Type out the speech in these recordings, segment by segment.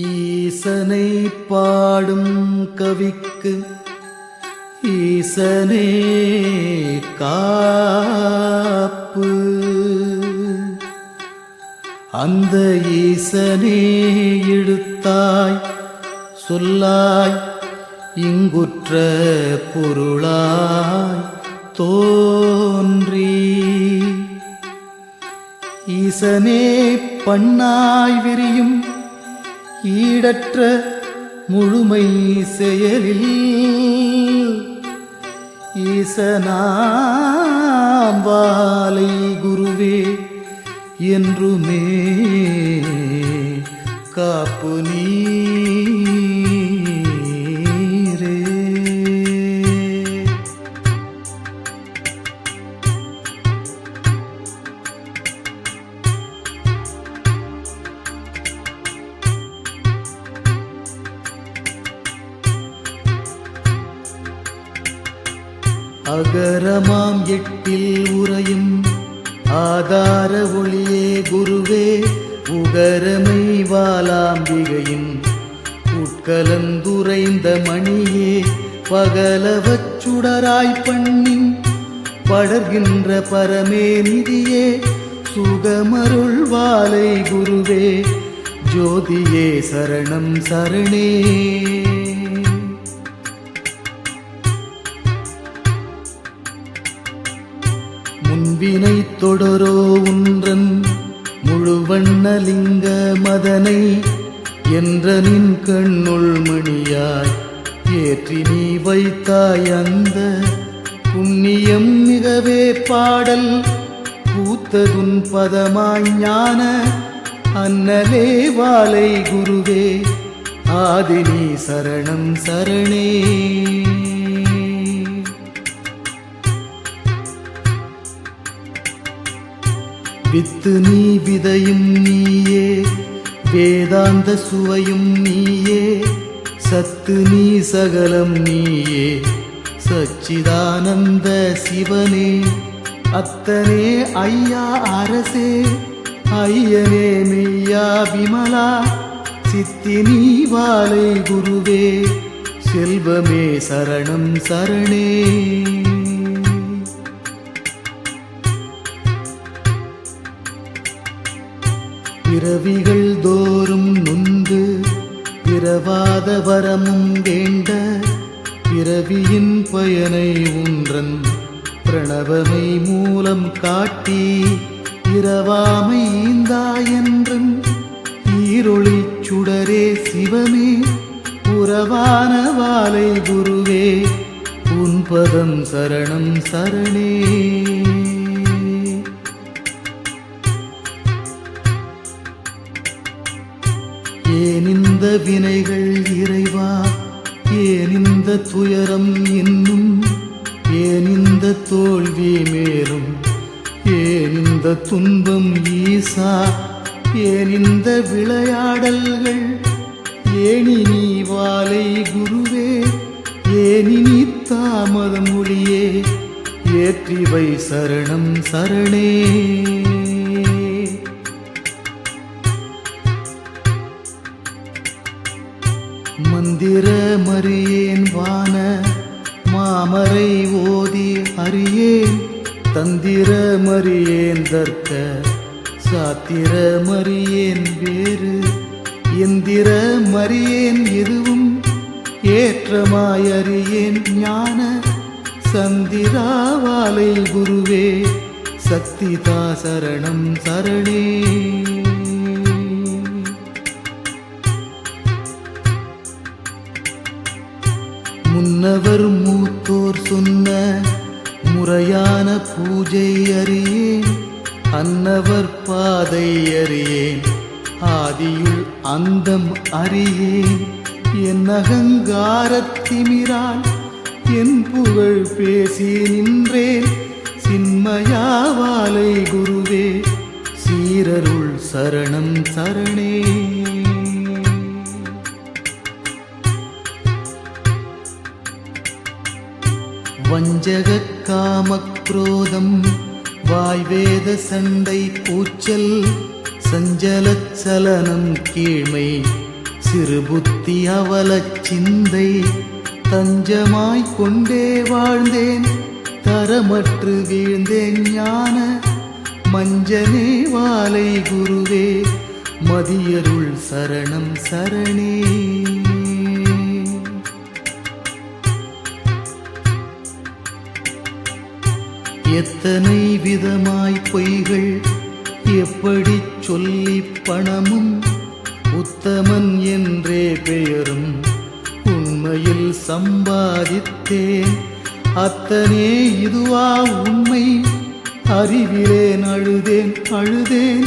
ஈசனை பாடும் கவிக்கு ஈசனே காப்பு. அந்த ஈசனே இழுத்தாய் சொல்லாய் இங்குற்ற பொருளாய் தோன்றி. ஈசனே பண்ணாய் விரியும் ஈடற்ற முழுமை செயலில் ஈசனாம்பாலை குருவே என்றுமே அகரமாம் எட்டில் உறையும் ஆதார ஒளியே குருவே உகரமை வாலாம்பிகையின் உட்கலந்துரைந்த மணியே பகலவச் சுடராய் பண்ணின் படர்கின்ற பரமே நிதியே சுகமருள் வாலை குருவே ஜோதியே சரணம் சரணே. முன்பினை தொடரோ உன்றன் முழுவண்ணலிங்க மதனை என்ற நின் கண்ணுள் மணியாய் ஏற்றி நீ வைத்தாய் அந்த புண்ணியம் மிகவே பாடல். பூத்ததுன் பதமாய் ஞான அன்னலே வாலை குருவே ஆதினி சரணம் சரணே. வித்து நீ விதையும் நீயே வேதாந்த சுவையும் நீயே சத்து நீ சகலம் நீயே. சச்சிதானந்த சிவனே அத்தனே ஐயா அரசே ஐயனே மெய்யா விமலா சித்தி நீ வாழை குருவே செல்வமே சரணம் சரணே. பிறவிகள் தோறும் நுந்து பிறவாத வரமும் வேண்ட பிறவியின் பயனை ஒன்றன் பிரணவமை மூலம் காட்டி இரவாமை ஈந்தாயென்றும் ஈரொளி சுடரே சிவமே உறவான வாலை குருவே உன்பதம் சரணம் சரணே. வினைகள் இறைவா ஏன் இந்த துயரம் இன்னும்? ஏன் இந்த தோல்வி மேலும்? ஏன் இந்த துன்பம் ஈசா? ஏன் இந்த விளையாடல்கள்? ஏனி வாலை குருவே? ஏனி நீ தாமதம் ஒளியே? ஏற்றி சரணம் சரணே. மந்திர மறியேன் வான மாமரை ஓதி அறியேன். தந்திர மறியேன் தர்க்க சாத்திர மறியேன் வேறு. எந்திர மறியேன் எதுவும் ஏற்றமாய் அறியேன் ஞான. சந்திராவாலை குருவே சக்திதா சரணம் சரணே. முன்னவர் மூத்தோர் சொன்ன முறையான பூஜை அறியேன். அன்னவர் பாதை அறியேன். ஆதியுள் அந்தம் அறியேன். என் அகங்காரத்திமிரால் என் புகழ் பேசி நின்றேன். சின்மயாவாலை குருவே சீரருள் சரணம் சரணே. வஞ்சகக்காமக்ரோதம் வாய்வேத சண்டை கூச்சல் சஞ்சலச் சலனம் கீழ்மை சிறுபுத்தி அவலச் சிந்தை தஞ்சமாய்க் கொண்டே வாழ்ந்தேன் தரமற்று வீழ்ந்தேன் ஞான மஞ்சனே வாலை குருவே மதியருள் சரணம் சரணே. எத்தனை விதமாய் பொய்கள் எப்படி சொல்லி பணமும் உத்தமன் என்றே பெயரும். உண்மையில் சம்பாதித்தேன். அத்தனே இதுவா உண்மை. அறிவிலேன் அழுதேன் அழுதேன்.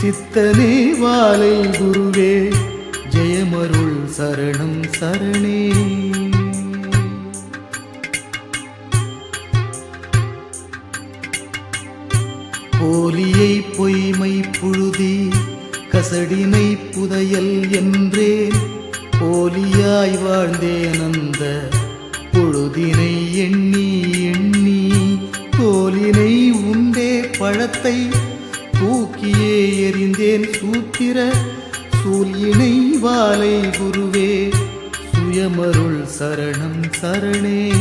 சித்தனே வாலை குருவே ஜெயமருள் சரணம் சரணே. போலியை பொய்மை புழுதி கசடினை புதையல் என்றே. போலியாய் வாழ்ந்தேன் அந்த பொழுதினை எண்ணி எண்ணி. தோலினை உண்டே பழத்தை தூக்கியே எறிந்தேன் சூத்திர சூலினை வாலை குருவே. சுயமருள் சரணம் சரணே.